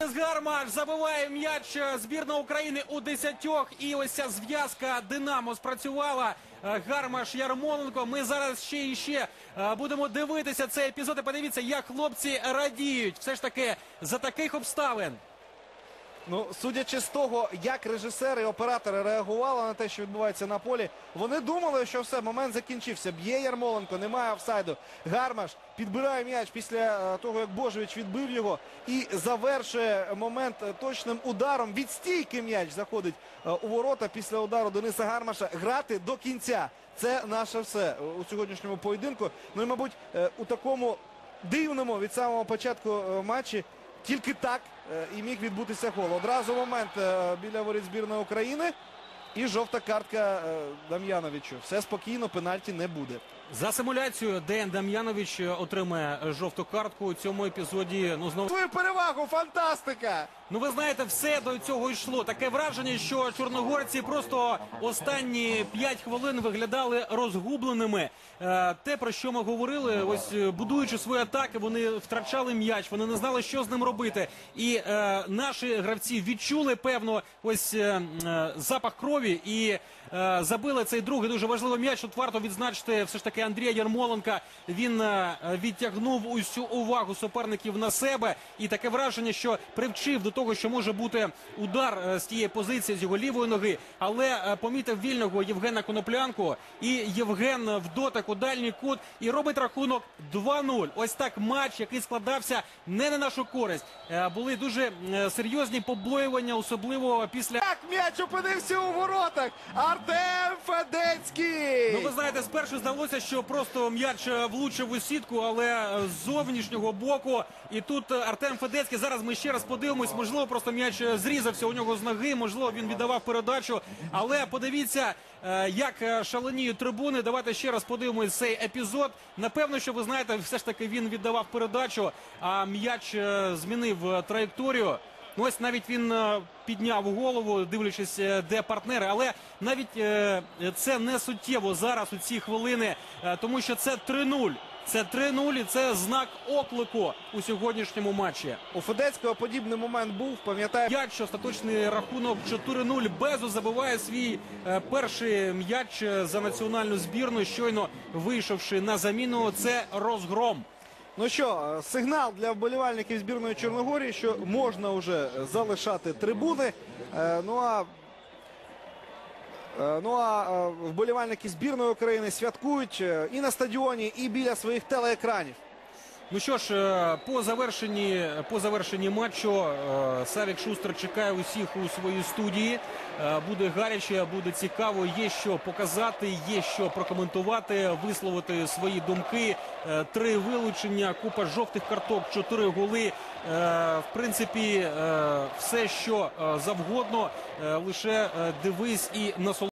Гармаш забиває м'яч збірна України у десятьох. І ось ця зв'язка Динамо спрацювала. Е, Гармаш Ярмоленко. Ми зараз ще і ще е, будемо дивитися цей епізод. І подивіться, як хлопці радіють. Все ж таки за таких обставин. Ну, судячи з того, як режисери і оператори реагували на те, що відбувається на полі, вони думали, що все, момент закінчився. Б'є Ярмоленко, немає офсайду. Гармаш підбирає м'яч після е, того, як Божевич відбив його і завершує момент е, точним ударом. Від стійки м'яч заходить е, у ворота після удару Дениса Гармаша. Грати до кінця. Це наше все у сьогоднішньому поєдинку. Ну і, мабуть, у такому дивному від самого початку матчі тільки так е, і міг відбутися гол. Одразу момент е, біля воріт збірної України. І жовта картка е, Дам'яновичу. Все спокійно, пенальті не буде. За симуляцією Ден Дам'янович е, отримає е, жовту картку у цьому епізоді. Ну знову Свою перевагу, фантастика! Ну, ви знаєте, все до цього йшло. Таке враження, що чорногорці просто останні 5 хвилин виглядали розгубленими. Е, те, про що ми говорили, ось е, будуючи свої атаки, вони втрачали м'яч, вони не знали, що з ним робити. І е, наші гравці відчули певно ось е, е, запах крові і забили цей другий дуже важливий м'яч. Тут варто відзначити все ж таки Андрія Ярмоленка. Він е, відтягнув усю увагу суперників на себе, і таке враження, що привчив до того, що може бути удар е, з тієї позиції з його лівої ноги, але е, помітив вільного Євгена Коноплянку, і Євген в дотик у дальній кут і робить рахунок 2-0. Ось так матч, який складався не на нашу користь. Е, Були дуже е, серйозні побоювання, особливо після. Як м'яч опинився у воротах? Артем Федецький! Ну, ви знаєте, спершу здалося, що просто м'яч е, влучив у сітку, але е, з зовнішнього боку. І тут е, Артем Федецький. Зараз ми ще раз подивимось. Можливо, просто м'яч зрізався у нього з ноги. Можливо, він віддавав передачу. Але подивіться, як шаленіють трибуни. Давайте ще раз подивимось цей епізод. Напевно, що ви знаєте, все ж таки він віддавав передачу, а м'яч змінив траєкторію. Ну, ось навіть він е, підняв голову, дивлячись, е, де партнери. Але навіть е, це не суттєво зараз у ці хвилини, тому що це 3-0. Це 3-0 і це знак оклику у сьогоднішньому матчі. У Федецького подібний момент був, пам'ятає. М'яч, остаточний рахунок 4-0. Безу забиває свій е, перший м'яч за національну збірну, щойно вийшовши на заміну. Це розгром. Ну що, е, сигнал для вболівальників збірної Чорногорії, що можна вже залишати трибуни. Е, Ну а е, Ну а вболівальники збірної України святкують і на стадіоні, і біля своїх телеекранів. Ну що ж, е, по завершенні, по завершенні матчу е, Савік Шустер чекає усіх у своїй студії. Е, Буде гаряче, буде цікаво. Є що показати, є що прокоментувати, висловити свої думки. Три вилучення, купа жовтих карток, чотири голи. В принципі, все, що завгодно, лише дивись і насолоджуйся.